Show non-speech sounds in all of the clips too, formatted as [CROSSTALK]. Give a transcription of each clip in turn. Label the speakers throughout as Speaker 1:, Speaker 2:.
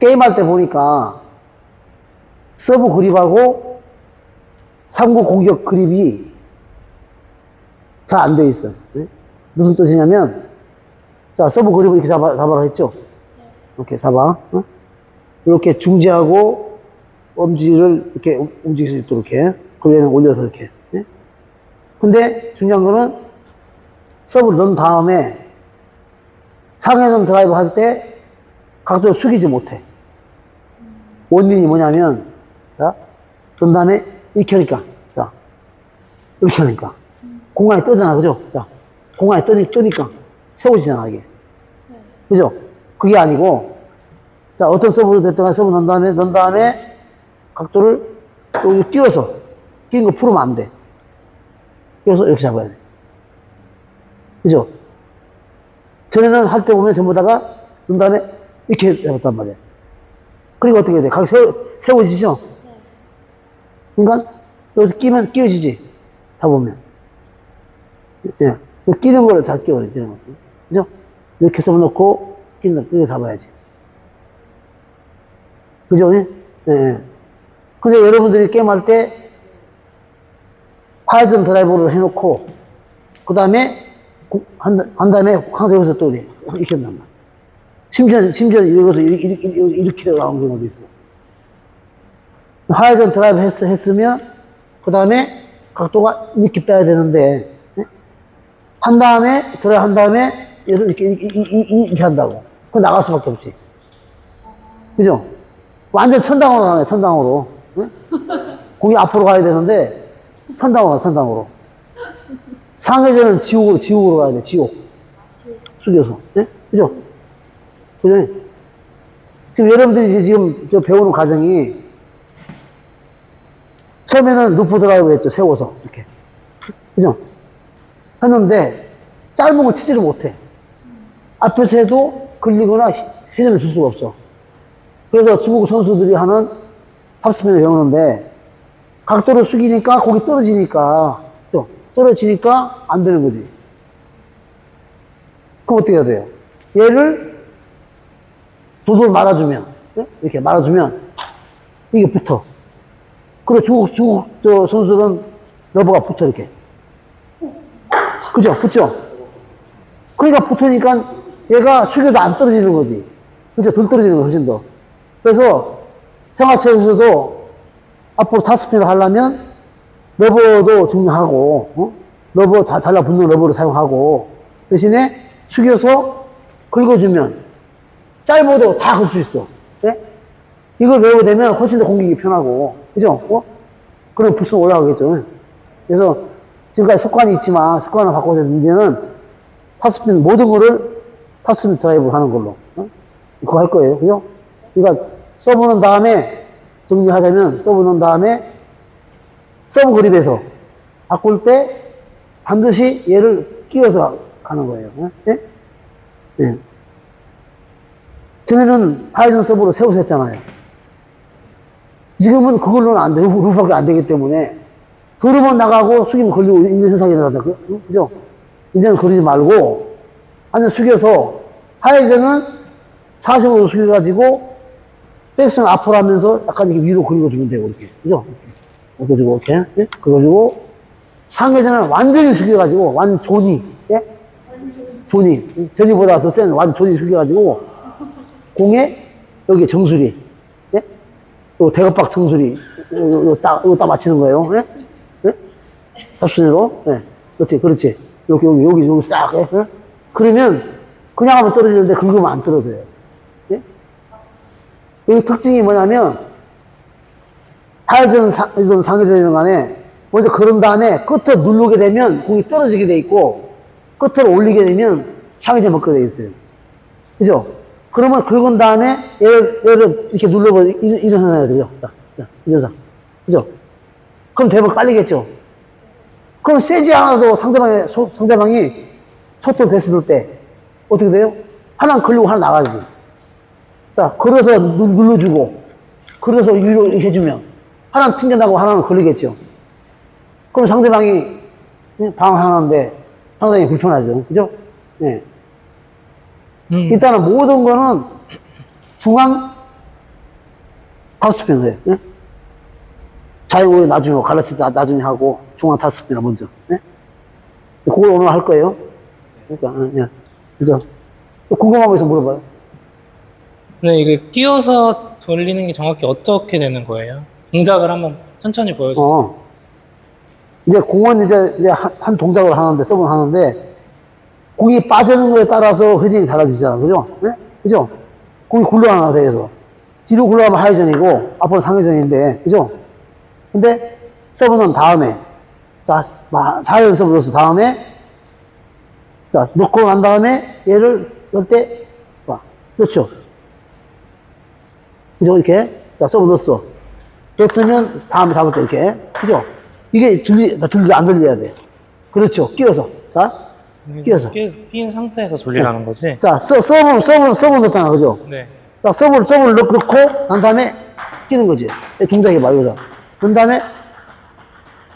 Speaker 1: 게임할 때 보니까 서브 그립하고 3구 공격 그립이 잘 안 돼 있어. 예? 무슨 뜻이냐면, 자, 서브 그립을 이렇게 잡아, 잡아라 했죠? 이렇게 잡아. 어? 이렇게 중지하고 엄지를 이렇게 움- 움직일 수 있도록 이렇게. 그 위에는 올려서 이렇게. 예? 근데 중요한 거는 서브를 넣은 다음에 상해선 드라이브 할 때 각도를 숙이지 못해. 원인이 뭐냐면, 자, 그 다음에 이렇게 하니까, 자, 이렇게 하니까. 공간이 떠잖아, 그죠? 자, 공간이 떠니, 떠니까 세워지잖아, 이게. 그죠? 그게 아니고, 자, 어떤 서브로 간에 서브 넣은 다음에, 넣은 다음에 각도를 또 끼워서, 끼는 거 풀으면 안 돼. 끼워서 이렇게 잡아야 돼. 그죠? 전에는 할 때 보면 전부 다가 넣은 다음에 이렇게 잡았단 말이야. 그리고 어떻게 돼? 각 세워, 세워지죠? 그러니까 여기서 끼면 끼워지지. 잡으면. 예. 그 끼는 거를 잘 끼워야 돼, 끼는 거. 그죠? 이렇게 써놓고 끼는 거, 끼고 잡아야지. 그죠? 예? 예. 근데 여러분들이 게임할 때 하이든 드라이브를 해놓고 그 다음에 한, 한 다음에 항상 여기서 또 이렇게 한단 말이야. 심지어, 심지어 이러고서 이렇게, 이렇게, 나온 경우도 있어. 하이든 드라이브 했, 했으면 그 다음에 각도가 이렇게 빼야 되는데 예? 한 다음에 드라이브 한 다음에 이렇게, 이렇게, 이렇게, 한다고. 그럼 나갈 수 밖에 없지. 그죠? 완전 천당으로 나네, 천당으로. 응? 공이 앞으로 가야 되는데, 천당으로 가, 천당으로. 상해전은 지옥으로, 지옥으로 가야 돼, 지옥. 숙여서. 예? 그죠? 그죠? 지금 여러분들이 지금 저 배우는 과정이, 처음에는 루프 드라이브 했죠, 세워서. 이렇게. 그죠? 했는데, 짧은 걸 치지를 못해. 앞에서 해도 걸리거나 회전을 줄 수가 없어. 그래서 중국 선수들이 하는 탑스핀을 배우는데 각도를 숙이니까 공이 떨어지니까 또 떨어지니까 안 되는 거지. 그럼 어떻게 해야 돼요? 얘를 도돌 말아주면 예? 이렇게 말아주면 이게 붙어. 그리고 중국 중국 저 선수들은 러버가 붙어 이렇게. 그죠? 붙죠? 그러니까 붙으니까 얘가 숙여도 안 떨어지는 거지. 그죠? 덜 떨어지는 거 훨씬 더. 그래서 생활체에서도 앞으로 타스핀을 하려면 러버도 중요하고, 어? 러버 다 달라붙는 러버를 사용하고, 대신에 숙여서 긁어주면 짧아도 다 긁을 수 있어. 예? 이걸 외우게 되면 훨씬 더 공격이 편하고, 그죠? 어? 그럼 부스 올라가겠죠. 그래서 지금까지 습관이 있지만 습관을 바꿔서 이제는 타스핀 모든 거를 타스핀 드라이브 하는 걸로. 어? 그거 할 거예요. 그죠? 그러니까 서브 넣은 다음에 정리하자면 서브 넣은 다음에 서브 그립에서 바꿀 때 반드시 얘를 끼워서 가는 거예요. 예? 예. 전에는 하이전 서브로 세워서 했잖아요. 지금은 그걸로는 안 돼. 루프- 루프밖에 안 되기 때문에 도르면 나가고 숙이면 걸리고 이런 현상이 일어나죠. 그- 그죠? 이제는 그러지 말고 완전 숙여서 하이전은 40으로 숙여가지고 백스는 앞으로 하면서 약간 이렇게 위로 긁어주면 되고 이렇게 그죠? 긁어주고 이렇게 예? 긁어주고 상해전은 완전히 숙여가지고 완존이 예? 존이 전이보다 더 센 완존이 숙여가지고 공에 여기 정수리 예? 요 대각박 정수리 요, 요, 딱, 요거 딱 맞추는 거예요 예? 예? 잡순으로 예. 그렇지 그렇지 여기 여기 여기 여기 싹 예? 예? 그러면 그냥 하면 떨어지는데 긁으면 안 떨어져요 예? 이 특징이 뭐냐면 하회전, 상- 전 상회전이든 간에 먼저 그런 다음에 끝을 누르게 되면 공이 떨어지게 돼 있고 끝을 올리게 되면 상회전 먹게 돼 있어요. 그죠? 그러면 긁은 다음에 얘를, 얘를 이렇게 눌러버 일어나야 되죠. 자, 자, 일어서. 그죠? 그럼 대박 깔리겠죠? 그럼 세지 않아도 상대방의, 소- 상대방이 소통 됐을 때 어떻게 돼요? 하나 걸리고 하나 나가지. 자, 걸어서 누- 눌러주고, 걸어서 위로 해주면, 하나는 튕겨나고 하나는 걸리겠죠. 그럼 상대방이 예, 방황하는데 상당히 불편하죠. 그죠? 예.
Speaker 2: 음.
Speaker 1: 일단은 모든 거는 중앙 탑스피너 해. 예? 자유의 나중에 갈라치 나, 나중에 하고 중앙 탑스피너 먼저. 예? 그걸 오늘 할 거예요. 그러니까 예, 예. 그죠? 또 궁금한 거 있으면 물어봐요.
Speaker 2: 근데 이게 끼워서 돌리는 게 정확히 어떻게 되는 거예요? 동작을 한번 천천히 보여주세요.
Speaker 1: 어. 이제 공은 이제, 이제 한, 한 동작을 하는데, 서브를 하는데, 공이 빠지는 거에 따라서 회전이 달라지잖아. 그죠? 네? 그죠? 공이 굴러가는 데에서. 뒤로 굴러가면 하회전이고, 앞으로 상회전인데, 그죠? 근데, 서브는 다음에, 자, 4연 서브 넣어서 다음에, 자, 넣고 난 다음에, 얘를 넣을 때, 봐. 그렇죠? 그죠? 이렇게. 자, 서브 넣었어. 됐으면 다음에 잡을 때 이렇게. 그죠? 이게 들리, 들리, 안 들려야 돼. 그렇죠. 끼워서. 자, 끼워서.
Speaker 2: 끼, 끼인 상태에서 돌리라는 거지?
Speaker 1: 자, 서, 서브, 서브, 서브 넣었잖아. 그죠?
Speaker 2: 네.
Speaker 1: 자, 서브를, 서브를 넣, 넣고, 난 다음에 끼는 거지. 이 동작이 봐, 여기서. 그 다음에,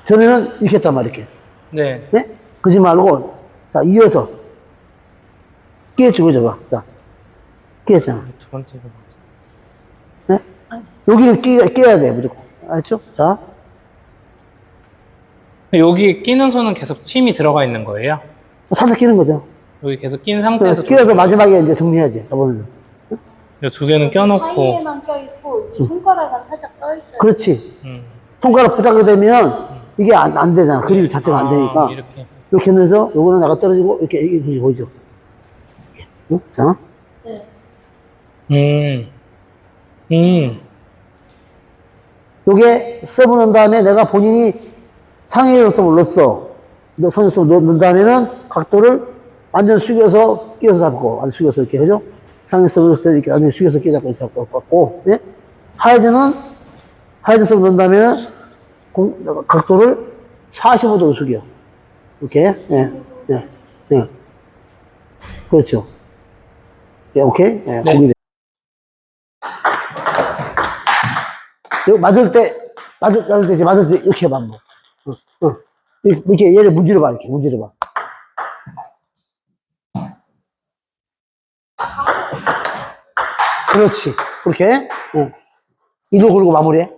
Speaker 1: 전에는 이렇게 했단 말이야, 이렇게.
Speaker 2: 네.
Speaker 1: 네? 그지 말고, 자, 이어서. 끼워주고, 저거. 자, 끼웠잖아.
Speaker 2: 두 번째가 맞아.
Speaker 1: 네? 여기는 끼, 끼워야 돼, 무조건. 알죠? 자,
Speaker 2: 여기 끼는 손은 계속 침이 들어가 있는 거예요?
Speaker 1: 살짝 끼는 거죠.
Speaker 2: 여기 계속 낀 상태에서
Speaker 1: 끼워서 마지막에 이제 정리해야지. 저번에는.
Speaker 2: 이두 개는 껴놓고
Speaker 3: 사이에만 껴있고 이 손가락은 살짝 떠있어요.
Speaker 1: 그렇지.
Speaker 2: 음.
Speaker 1: 손가락 부착이 되면 이게 안, 안 되잖아. 그림 자체가 안 되니까.
Speaker 2: 아, 이렇게
Speaker 1: 이렇게 해서 요거는 나가 떨어지고 이렇게, 이렇게 보이죠? 이렇게. 응? 자.
Speaker 3: 네.
Speaker 2: 음. 음.
Speaker 1: 요게 서브 넣은 다음에 내가 본인이 상해의 서브를 넣었어. 너 성의 서브 넣- 넣은 다음에는 각도를 완전 숙여서 끼워서 잡고, 완전 숙여서 이렇게 하죠? 서브 넣었을 때 이렇게 완전 숙여서 끼워 잡고 이렇게 갖고 갖고, 예? 하이즈는, 하이즈 서브 넣은 다음에는 공, 각도를 45도로 숙여. 이렇게, 예, 예, 예. 그렇죠. 예, 오케이? 예,
Speaker 2: 네.
Speaker 1: 여기 맞을 때, 맞을, 맞을 때, 이제 맞을 때 이렇게 해봐, 뭐. 어, 어. 이렇게 얘를 문지르봐, 이렇게 문지르봐. 그렇지. 그렇게. 예. 이를 걸고 마무리해.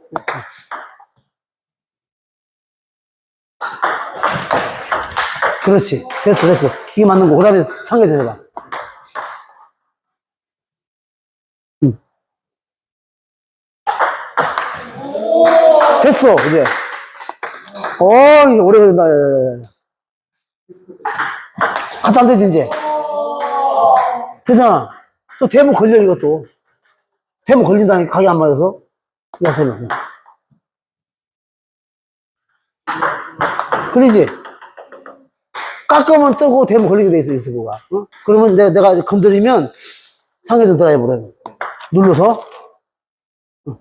Speaker 1: 그렇지. 됐어, 됐어. 이게 맞는 거. 그 다음에 상계전 해봐. 응. 됐어, 이제. 어, 이게 오래 걸린다. 야, 야, 야. 하도 안 되지, 이제. 되잖아. 또 대문 걸려, 이것도. 대문 걸린다니까, 각이 안 맞아서. 야, 세면. 걸리지? 깎으면 뜨고 대문 걸리게 돼 있어, 이 스고가. 어? 그러면 내가, 내가 건드리면 상해전 드라이브를 눌러서. 어.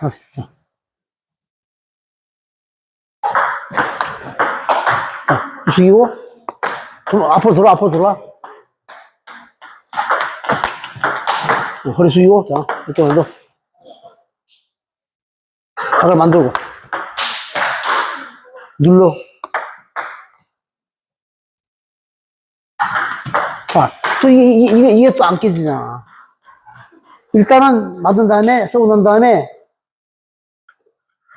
Speaker 1: 아, 자. 자, 숙이고. 좀 앞으로 들어와, 앞으로 들어와. 어, 허리 숙이고, 자, 이렇게 만들어. 각을 만들고. 눌러. 아, 또 이게, 이게, 이게, 또 안 깨지잖아. 일단은 만든 다음에, 썩어 놓은 다음에,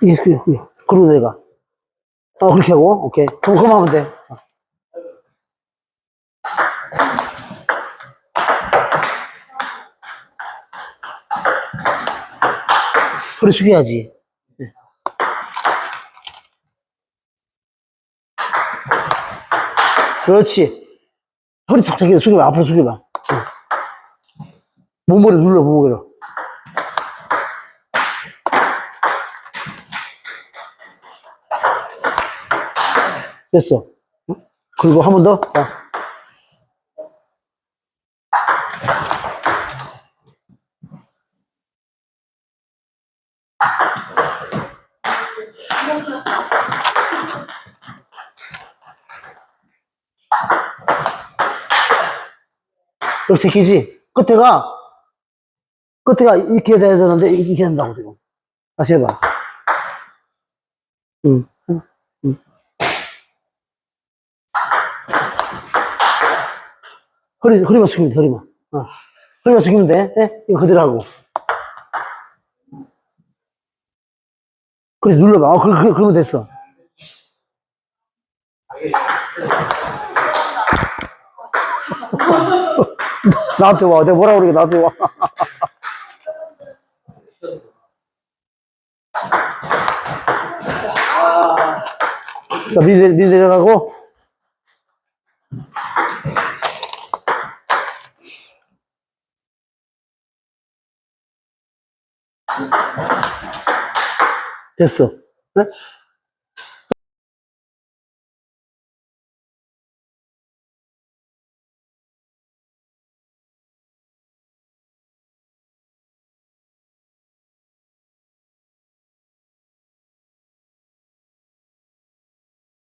Speaker 1: 이게, 그게, 그게. 그러고 내가. 어, 그렇게 하고, 오케이. 그럼 그만 하면 돼. 자. 허리 숙여야지. 네. 그렇지. 허리 착착 숙여봐. 앞으로 숙여봐. 응. 몸머리 눌러, 몸머리로. 됐어. 응? 그리고 한 번 더. 자. 이렇게 제끼지? 끝에가, 끝에가 이렇게 돼야 되는데, 이렇게 된다고, 지금. 다시 해봐. 응. 허리, 허리만 숙이면 돼, 허리만. 어. 흘러 죽이면 돼. 예? 이거 그대로 하고. 그래서 눌러봐. 어, 그, 그, 그러면 됐어. [LAUGHS] 나한테 와. 내가 뭐라 그러게 나한테 와. [LAUGHS] 자, 미리, 미리 내려가고. 됐어. 네?